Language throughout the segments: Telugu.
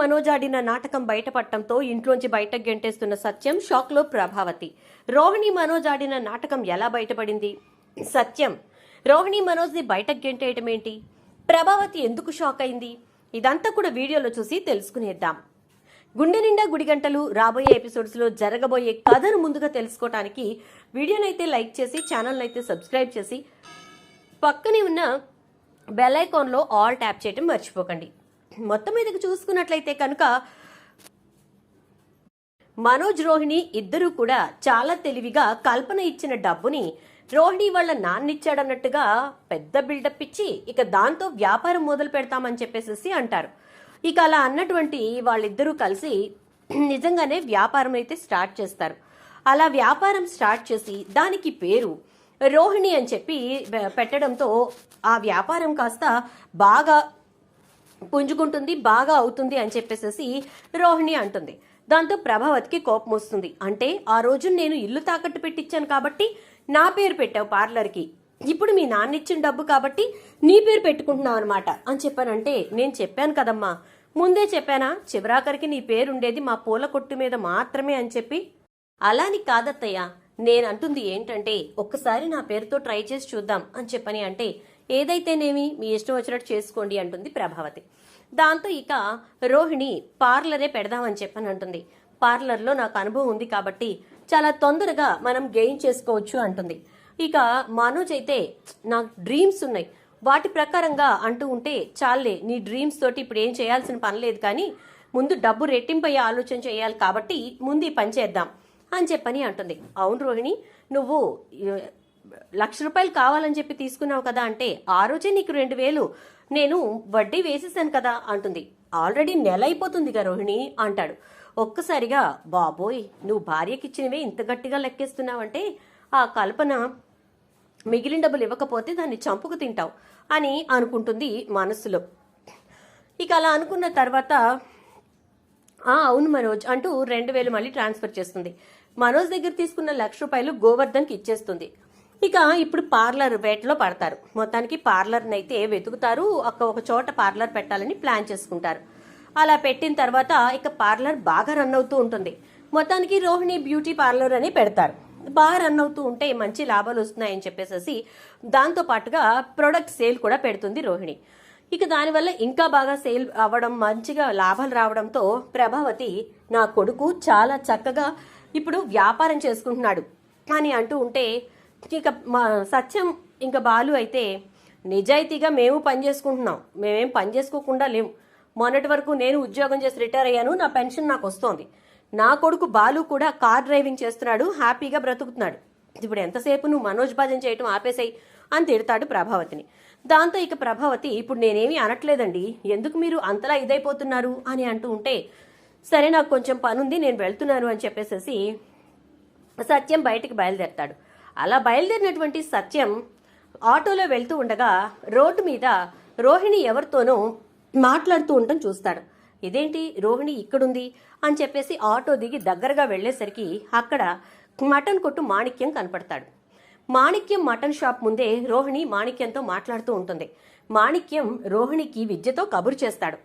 మనోజ్ ఆడిన నాటకం బయటపడటంతో ఇంట్లోంచి బయటకు గెంటేస్తున్న సత్యం షాక్లో ప్రభావతి. రోహిణి మనోజ్ ఆడిన నాటకం ఎలా బయటపడింది? సత్యం రోహిణి మనోజ్ని బయటకు గెంటేయటం ఏంటి ప్రభావతి ఎందుకు షాక్ అయింది? ఇదంతా కూడా వీడియోలో చూసి తెలుసుకునేద్దాం. గుండె నిండా గుడిగంటలు రాబోయే ఎపిసోడ్స్లో జరగబోయే కథను ముందుగా తెలుసుకోవటానికి వీడియోనైతే లైక్ చేసి ఛానల్ అయితే సబ్స్క్రైబ్ చేసి పక్కనే ఉన్న బెల్ ఐకాన్లో ఆల్ ట్యాప్ చేయడం మర్చిపోకండి. మొత్తం మీదకి చూసుకున్నట్లయితే కనుక మనోజ్ రోహిణి ఇద్దరూ కూడా చాలా తెలివిగా కల్పన ఇచ్చిన డబ్బుని రోహిణి వాళ్ళ నాన్నిచ్చాడన్నట్టుగా పెద్ద బిల్డప్ ఇచ్చి ఇక దాంతో వ్యాపారం మొదలు పెడతామని చెప్పేసి అంటారు. ఇక అలా అన్నటువంటి వాళ్ళిద్దరూ కలిసి నిజంగానే వ్యాపారం అయితే స్టార్ట్ చేస్తారు. అలా వ్యాపారం స్టార్ట్ చేసి దానికి పేరు రోహిణి అని చెప్పి పెట్టడంతో ఆ వ్యాపారం కాస్త బాగా పుంజుకుంటుంది బాగా అవుతుంది అని చెప్పేసి రోహిణి అంటుంది. దాంతో ప్రభావతికి కోపం వస్తుంది. అంటే ఆ రోజు నేను ఇల్లు తాకట్టు పెట్టించాను కాబట్టి నా పేరు పెట్టావు పార్లర్కి. ఇప్పుడు మీ నాన్న ఇచ్చిన డబ్బు కాబట్టి నీ పేరు పెట్టుకుంటున్నావు అనమాట అని చెప్పానంటే నేను చెప్పాను కదమ్మా. ముందే చెప్పానా చివరాఖరికి నీ పేరు ఉండేది మా పూల కొట్టు మీద మాత్రమే అని చెప్పి. అలాని కాదత్తయ్య. నేను అంటుంది ఏంటంటే ఒక్కసారి నా పేరుతో ట్రై చేసి చూద్దాం అని చెప్పని అంటే ఏదైతేనేమి మీ ఇష్టం వచ్చినట్టు చేసుకోండి అంటుంది ప్రభావతి. దాంతో ఇక రోహిణి పార్లరే పెడదామని చెప్పని అంటుంది. పార్లర్లో నాకు అనుభవం ఉంది కాబట్టి చాలా తొందరగా మనం గెయిన్ చేసుకోవచ్చు అంటుంది. ఇక మనోజ్ అయితే నాకు డ్రీమ్స్ ఉన్నాయి. వాటి ప్రకారంగా అంటూ ఉంటే చాలే నీ డ్రీమ్స్ తోటి ఇప్పుడు ఏం చేయాల్సిన పని లేదు కానీ ముందు డబ్బు రెట్టింపయ్యే ఆలోచన చేయాలి కాబట్టి ముందు ఈ పని చేద్దాం అని చెప్పని అంటుంది. అవును రోహిణి నువ్వు లక్ష రూపాయలు కావాలని చెప్పి తీసుకున్నావు కదా అంటే ఆ రోజే నీకు రెండు వేలు. నేను వడ్డీ వేసేసాను కదా అంటుంది. ఆల్రెడీ నెల అయిపోతుందిగా రోహిణి అంటాడు. ఒక్కసారిగా బాబోయ్ నువ్వు భార్యకిచ్చినవే ఇంత గట్టిగా లెక్కేస్తున్నావంటే ఆ కల్పన మిగిలిన డబ్బులు ఇవ్వకపోతే దాన్ని చంపుకు తింటావు అని అనుకుంటుంది మనస్సులో ఇక అలా అనుకున్న తర్వాత ఆ అవును మనోజ్ అంటూ రెండు వేలు మళ్ళీ ట్రాన్స్ఫర్ చేస్తుంది. మనోజ్ దగ్గర తీసుకున్న లక్ష రూపాయలు గోవర్ధన్కి ఇచ్చేస్తుంది. ఇక ఇప్పుడు పార్లర్ వేటలో పడతారు. మొత్తానికి పార్లర్ని అయితే వెతుకుతారు. ఒక ఒక చోట పార్లర్ పెట్టాలని ప్లాన్ చేసుకుంటారు. అలా పెట్టిన తర్వాత ఇక పార్లర్ బాగా రన్ అవుతూ ఉంటుంది. మొత్తానికి రోహిణి బ్యూటీ పార్లర్ అని పెడతారు. బాగా రన్ అవుతూ ఉంటే మంచి లాభాలు వస్తున్నాయని చెప్పేసి దాంతో పాటుగా ప్రొడక్ట్ సేల్ కూడా పెడుతుంది రోహిణి. ఇక దానివల్ల ఇంకా బాగా సేల్ అవ్వడం మంచిగా లాభాలు రావడంతో ప్రభావతి నా కొడుకు చాలా చక్కగా ఇప్పుడు వ్యాపారం చేసుకుంటున్నాడు. అని అంటూ ఉంటే ఇక మా సత్యం ఇంకా బాలు అయితే నిజాయితీగా మేము పని చేసుకుంటున్నాం. మేమేం పని చేసుకోకుండా లేము. మొన్నటి వరకు నేను ఉద్యోగం చేసి రిటైర్ అయ్యాను. నా పెన్షన్ నాకు వస్తోంది. నా కొడుకు బాలు కూడా కార్ డ్రైవింగ్ చేస్తున్నాడు. హ్యాపీగా బ్రతుకుతున్నాడు. ఇప్పుడు ఎంతసేపు నువ్వు మనోజ్ భజన్ చేయటం ఆపేసాయి అని తిడతాడు ప్రభావతిని. దాంతో ఇక ప్రభావతి ఇప్పుడు నేనేమీ అనట్లేదండి. ఎందుకు మీరు అంతలా ఇదైపోతున్నారు? అని అంటూ ఉంటే సరే నాకు కొంచెం పనుంది నేను వెళ్తున్నాను అని చెప్పేసేసి సత్యం బయటికి బయలుదేరతాడు. అలా బయలుదేరినటువంటి సత్యం ఆటోలో వెళ్తూ ఉండగా రోడ్డు మీద రోహిణి ఎవరితోనో మాట్లాడుతూ ఉండటం చూస్తాడు. ఇదేంటి? రోహిణి ఇక్కడుంది అని చెప్పేసి ఆటో దిగి దగ్గరగా వెళ్ళేసరికి అక్కడ మటన్ కొట్టు మాణిక్యం కనపడతాడు. మాణిక్యం మటన్ షాప్ ముందే రోహిణి మాణిక్యంతో మాట్లాడుతూ ఉంటుంది. మాణిక్యం రోహిణికి విద్యతో కబురు చేస్తాడు.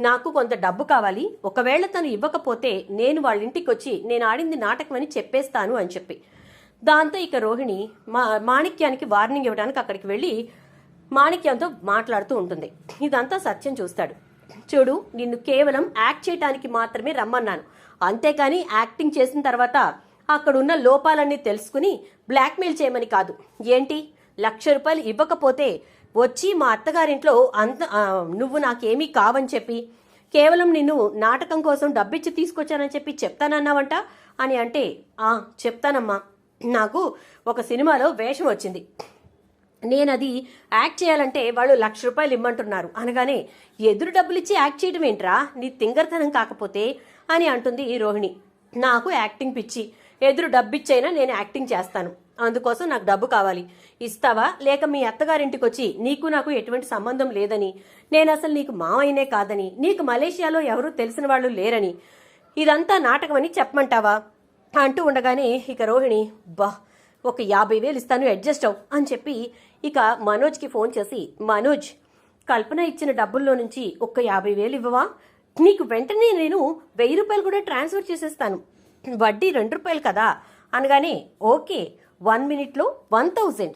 నాకు కొంత డబ్బు కావాలి. ఒకవేళ తను ఇవ్వకపోతే నేను వాళ్ళ ఇంటికి వచ్చి నేను ఆడింది నాటకం అని చెప్పేస్తాను అని చెప్పి. దాంతో ఇక రోహిణి మా మాణిక్యానికి వార్నింగ్ ఇవ్వడానికి అక్కడికి వెళ్ళి మాణిక్యంతో మాట్లాడుతూ ఉంటుంది. ఇదంతా సత్యం చూస్తాడు. చూడు నిన్ను కేవలం యాక్ట్ చేయడానికి మాత్రమే రమ్మన్నాను. అంతేకాని యాక్టింగ్ చేసిన తర్వాత అక్కడున్న లోపాలన్నీ తెలుసుకుని బ్లాక్మెయిల్ చేయమని కాదు. ఏంటి? లక్ష రూపాయలు ఇవ్వకపోతే వచ్చి మా అత్తగారింట్లో అంత నువ్వు నాకేమీ కావని చెప్పి కేవలం నిన్ను నాటకం కోసం డబ్బిచ్చి తీసుకొచ్చానని చెప్పి చెప్తానన్నావంట? అని అంటే ఆ చెప్తానమ్మా. నాకు ఒక సినిమాలో వేషం వచ్చింది. నేను అది యాక్ట్ చేయాలంటే వాళ్ళు లక్ష రూపాయలు ఇమ్మంటున్నారు. అనగానే ఎదురు డబ్బులు ఇచ్చి యాక్ట్ చేయడం ఏంట్రా? నీ తింగరతనం కాకపోతే? అని అంటుంది ఈ రోహిణి. నాకు యాక్టింగ్ పిచ్చి. ఎదురు డబ్బిచ్చైనా నేను యాక్టింగ్ చేస్తాను. అందుకోసం నాకు డబ్బు కావాలి. ఇస్తావా? లేక మీ అత్తగారింటికి వచ్చి నీకు నాకు ఎటువంటి సంబంధం లేదని నేను అసలు నీకు మావైనే కాదని నీకు మలేషియాలో ఎవరూ తెలిసిన వాళ్ళు లేరని ఇదంతా నాటకమని చెప్పమంటావా? అంటూ ఉండగానే ఇక రోహిణి బా ఒక యాభై వేలు ఇస్తాను అడ్జస్ట్ అవు అని చెప్పి ఇక మనోజ్కి ఫోన్ చేసి మనోజ్ కల్పన ఇచ్చిన డబ్బుల్లో నుంచి ఒక్క యాభై వేలు ఇవ్వవా? నీకు వెంటనే నేను వెయ్యి రూపాయలు కూడా ట్రాన్స్ఫర్ చేసేస్తాను. వడ్డీ రెండు రూపాయలు కదా? అనగానే ఓకే వన్ మినిట్లో వన్ థౌజండ్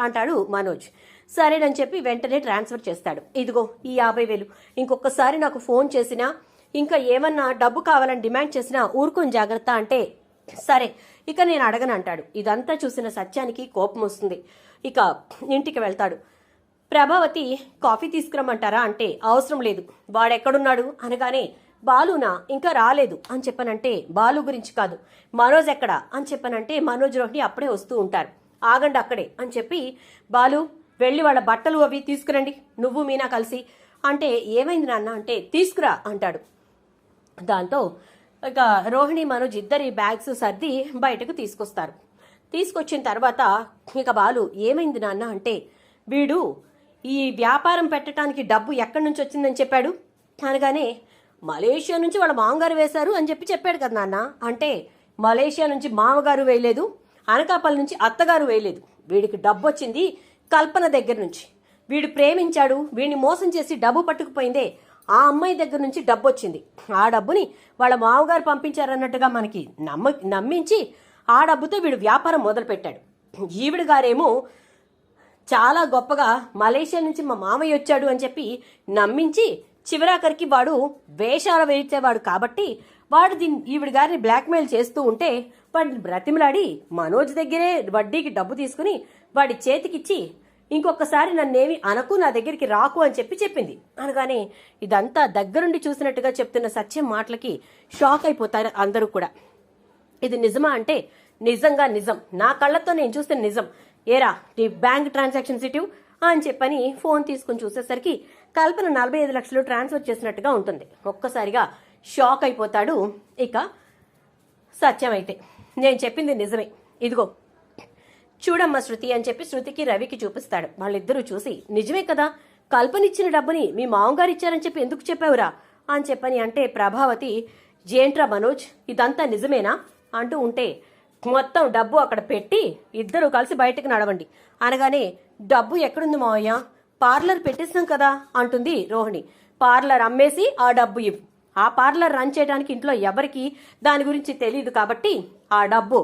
అంటాడు మనోజ్. సరేనని చెప్పి వెంటనే ట్రాన్స్ఫర్ చేస్తాడు. ఇదిగో ఈ యాభై వేలు. ఇంకొకసారి నాకు ఫోన్ చేసినా ఇంకా ఏమన్నా డబ్బు కావాలని డిమాండ్ చేసినా ఊరుకొని జాగ్రత్త అంటే సరే ఇక నేను అడగను అంటాడు. ఇదంతా చూసిన సత్యానికి కోపం వస్తుంది. ఇక ఇంటికి వెళ్తాడు. ప్రభావతి కాఫీ తీసుకురమ్మంటారా అంటే అవసరం లేదు. వాడెక్కడున్నాడు అనగానే బాలునా ఇంకా రాలేదు అని చెప్పనంటే బాలు గురించి కాదు. మనోజ్ ఎక్కడా అని చెప్పనంటే మనోజ్ రోహిణి అప్పుడే వస్తూ ఉంటారు. ఆగండి అక్కడే అని చెప్పి బాలు వెళ్ళి వాళ్ళ బట్టలు అవి తీసుకురండి. నువ్వు మీనా కలిసి. అంటే ఏమైంది నాన్న అంటే తీసుకురా అంటాడు. దాంతో ఇక రోహిణి మనోజ్ ఇద్దరి బ్యాగ్స్ సర్ది బయటకు తీసుకొస్తారు. తీసుకొచ్చిన తర్వాత ఇక బాలు ఏమైంది నాన్న? అంటే వీడు ఈ వ్యాపారం పెట్టడానికి డబ్బు ఎక్కడి నుంచి వచ్చిందని చెప్పాడు. అనగానే మలేషియా నుంచి వాళ్ళ మామగారు వేశారు అని చెప్పి చెప్పాడు కదా నాన్న. అంటే మలేషియా నుంచి మామగారు వేయలేదు అనకాపల్లి నుంచి అత్తగారు వేయలేదు. వీడికి డబ్బు వచ్చింది కల్పన దగ్గర నుంచి. వీడు ప్రేమించాడు వీడిని మోసం చేసి డబ్బు పట్టుకుపోయిందే ఆ అమ్మాయి దగ్గర నుంచి డబ్బు వచ్చింది. ఆ డబ్బుని వాళ్ళ మామగారు పంపించారన్నట్టుగా మనకి నమ్మ నమ్మించి ఆ డబ్బుతో వీడు వ్యాపారం మొదలుపెట్టాడు. ఈవిడ గారేమో చాలా గొప్పగా మలేషియా నుంచి మా మామయ్య వచ్చాడు అని చెప్పి నమ్మించి చివరాఖరికి వాడు వేషాలు వేయించేవాడు కాబట్టి వాడు దీన్ని ఈవిడ గారిని బ్లాక్మెయిల్ చేస్తూ ఉంటే వాడిని బ్రతిమలాడి మనోజ్ దగ్గరే వడ్డీకి డబ్బు తీసుకుని వాడి చేతికిచ్చి ఇంకొకసారి నన్నేమి అనకు నా దగ్గరికి రాకు అని చెప్పి చెప్పింది. అనగానే ఇదంతా దగ్గరుండి చూసినట్టుగా చెప్తున్న సత్యం మాటలకి షాక్ అయిపోతారు అందరూ కూడా. ఇది నిజమా అంటే నిజంగా నిజం. నా కళ్ళతో నేను చూస్తే నిజం. ఏరా నీ బ్యాంక్ ట్రాన్సాక్షన్ సిటివ్ అని చెప్పని ఫోన్ తీసుకుని చూసేసరికి కల్పన నలభై ఐదు లక్షలు ట్రాన్స్ఫర్ చేసినట్టుగా ఉంటుంది. ఒక్కసారిగా షాక్ అయిపోతాడు ఇక సత్యం అయితే. నేను చెప్పింది నిజమే. ఇదిగో చూడమ్మా శృతి అని చెప్పి శృతికి రవికి చూపిస్తాడు. వాళ్ళిద్దరూ చూసి నిజమే కదా కల్పనిచ్చిన డబ్బుని మీ మామగారు ఇచ్చారని చెప్పి ఎందుకు చెప్పావురా? అని చెప్పని అంటే ప్రభావతి జేంట్రా మనోజ్ ఇదంతా నిజమేనా? అంటూ ఉంటే మొత్తం డబ్బు అక్కడ పెట్టి ఇద్దరు కలిసి బయటకు నడవండి. అనగానే డబ్బు ఎక్కడుంది మావయ్య? పార్లర్ పెట్టేస్తాం కదా అంటుంది రోహిణి. పార్లర్ అమ్మేసి ఆ డబ్బు ఇవ్వు. ఆ పార్లర్ రన్ చేయడానికి ఇంట్లో ఎవరికి దాని గురించి తెలియదు కాబట్టి ఆ డబ్బు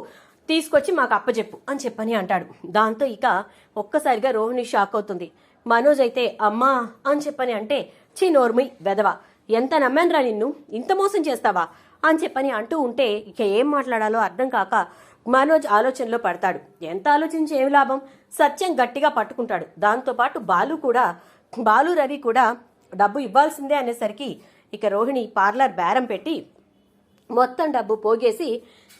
తీసుకొచ్చి మాకు అప్పచెప్పు అని చెప్పని అంటాడు. దాంతో ఇక ఒక్కసారిగా రోహిణి షాక్ అవుతుంది. మనోజ్ అయితే అమ్మా అని చెప్పని అంటే చీ నోర్మి వెదవా ఎంత నమ్మానురా నిన్ను? ఇంత మోసం చేస్తావా? అని చెప్పని అంటూ ఉంటే ఇక ఏం మాట్లాడాలో అర్థం కాక మనోజ్ ఆలోచనలో పడతాడు. ఎంత ఆలోచించి ఏమి లాభం? సత్యం గట్టిగా పట్టుకుంటాడు. దాంతోపాటు బాలు కూడా బాలు రవి కూడా డబ్బు ఇవ్వాల్సిందే అనేసరికి ఇక రోహిణి పార్లర్ బేరం పెట్టి మొత్తం డబ్బు పోగేసి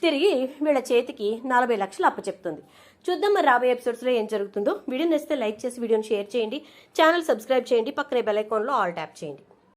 తిరిగి వీళ్ళ చేతికి నలభై లక్షలు అప్పచెప్తుంది. చూద్దాం మరి రాబోయే ఎపిసోడ్స్లో ఏం జరుగుతుందో. వీడియో నచ్చితే లైక్ చేసి వీడియోని షేర్ చేయండి. ఛానల్ సబ్స్క్రైబ్ చేయండి. పక్కనే బెల్ ఐకాన్లో ఆల్ ట్యాప్ చేయండి.